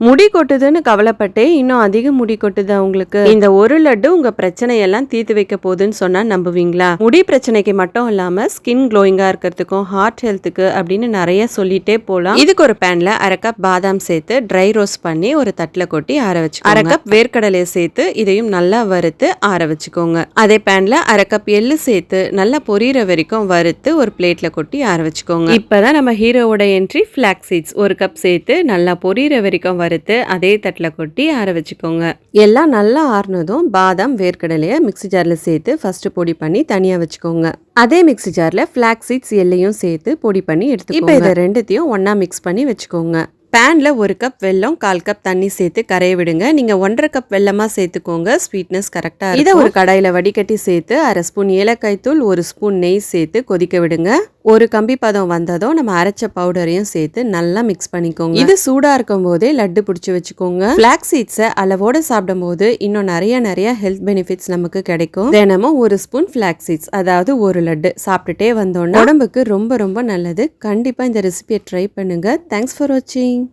முடி கொட்டுதுன்னு கவலைப்பட்டே இன்னும் அதிக முடி கொட்டுது அவங்களுக்கு. இந்த ஒரு லட்டு உங்க பிரச்சனையெல்லாம் தீர்த்து வைக்க போகுதுன்னு சொன்னா நம்புவீங்களா? முடி பிரச்சனைக்கு மட்டும் இல்லாம ஸ்கின் க்ளோயிங்கா இருக்கிறதுக்கும் ஹார்ட் ஹெல்த்துக்கு அப்படின்னு நிறைய சொல்லிட்டே போலாம். இதுக்கு ஒரு பேன்ல அரை கப் பாதாம் சேர்த்து ட்ரை ரோஸ்ட் பண்ணி ஒரு தட்டுல கொட்டி ஆற வச்சு அரை கப் வேர்க்கடலையை சேர்த்து இதையும் நல்லா வறுத்து ஆற வச்சுக்கோங்க. அதே பேன்ல அரை கப் எள்ளு சேர்த்து நல்லா பொரியிற வரைக்கும் வறுத்து ஒரு பிளேட்ல கொட்டி ஆற வச்சுக்கோங்க. இப்பதான் நம்ம ஹீரோவோட என்ட்ரி ஃபிளாக் சீட்ஸ் ஒரு கப் சேர்த்து நல்லா பொரியிற வரைக்கும் வறுத்து அதே தட்டில் கொட்டி ஆற வச்சுக்கோங்க. எல்லாம் நல்லா ஆறுனதும் பாதாம் வேர்க்கடலையை மிக்ஸி ஜாரில் சேர்த்து ஃபர்ஸ்ட் பொடி பண்ணி தனியாக வச்சுக்கோங்க. அதே மிக்ஸி ஜாரில் ஃபிளாக் சீட்ஸ் எல்லையும் சேர்த்து பொடி பண்ணி எடுத்து இப்போ இதை ரெண்டுத்தையும் ஒன்றா மிக்ஸ் பண்ணி வச்சுக்கோங்க. பேனில் ஒரு கப் வெல்லம் கால் கப் தண்ணி சேர்த்து கரைய விடுங்க. நீங்கள் ஒன்றரை கப் வெல்லமாக சேர்த்துக்கோங்க. ஸ்வீட்னஸ் கரெக்டாக இதை ஒரு கடாயில் வடிகட்டி சேர்த்து அரை ஸ்பூன் ஏலக்காய் தூள் ஒரு ஸ்பூன் நெய் சேர்த்து கொதிக்க விடுங்க. ஒரு கம்பி பதம் வந்ததும் நம்ம அரைச்ச பவுடரையும் சேர்த்து நல்லா மிக்ஸ் பண்ணிக்கோங்க. இது சூடா இருக்கும் போதே லட்டு பிடிச்சி வச்சுக்கோங்க. பிளாக் சீட்ஸை அளவோட சாப்பிடும் போது இன்னும் நிறைய நிறைய ஹெல்த் பெனிஃபிட்ஸ் நமக்கு கிடைக்கும். தினமும் ஒரு ஸ்பூன் பிளாக் சீட்ஸ் அதாவது ஒரு லட்டு சாப்பிட்டுட்டே வந்தோம்னா உடம்புக்கு ரொம்ப ரொம்ப நல்லது. கண்டிப்பா இந்த ரெசிபியை ட்ரை பண்ணுங்க. தேங்க்ஸ் ஃபார் வாட்சிங்